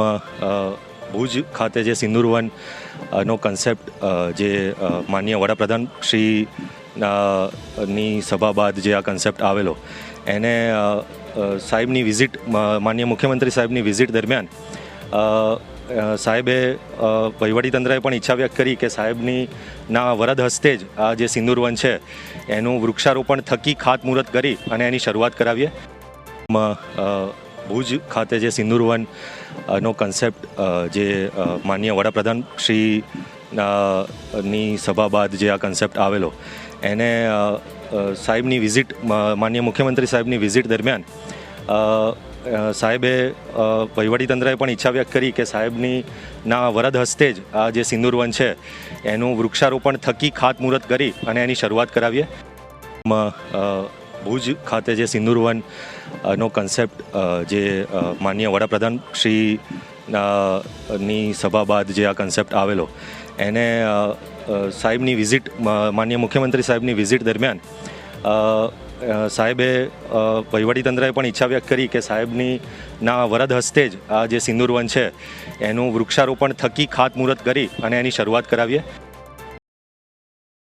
માં ભુજ ખાતે જે સિંદુરવન નો કન્સેપ્ટ જે માન્ય વડાપ્રધાન શ્રી ની સભા બાદ જે આ કન્સેપ્ટ આવેલો, એને સાહેબની વિઝિટ માન્ય મુખ્યમંત્રી સાહેબની વિઝિટ દરમિયાન સાહેબે વહીવટીતંત્રએ પણ ઈચ્છા વ્યક્ત કરી કે સાહેબની, ના, વરદ હસ્તે જ આ જે સિંદુરવન છે, એનું વૃક્ષારોપણ થકી ખાતમુહૂર્ત કરી અને એની શરૂઆત કરાવીએ. ભુજ ખાતે જે સિંદુરવન નો કન્સેપ્ટ જે અ, માનનીય વડાપ્રધાન શ્રી ની સભા બાદ જે આ કન્સેપ્ટ આવેલો એને સાહેબની વિઝિટ માનનીય મુખ્યમંત્રી સાહેબની વિઝિટ દરમિયાન સાહેબે વહીવટીતંત્રએ પણ ઈચ્છા વ્યક્ત કરી કે સાહેબની ના વરદ હસ્તે જ આ જે સિંદુરવન છે એનું વૃક્ષારોપણ થકી ખાતમુહૂર્ત કરી અને એની શરૂઆત કરાવીએ. ભુજ ખાતે જે સિંદુરવન નો કન્સેપ્ટ જે માન્ય વડાપ્રધાન શ્રી ની સભા બાદ જે આ કન્સેપ્ટ આવેલો, એને સાહેબની વિઝિટ માન્ય મુખ્યમંત્રી સાહેબની વિઝિટ દરમિયાન સાહેબે વહીવટીતંત્રએ પણ ઈચ્છા વ્યક્ત કરી કે સાહેબની, ના, વરદ હસ્તે જ આ જે સિંદુરવન છે, એનું વૃક્ષારોપણ થકી ખાતમુહૂર્ત કરી અને એની શરૂઆત કરાવીએ.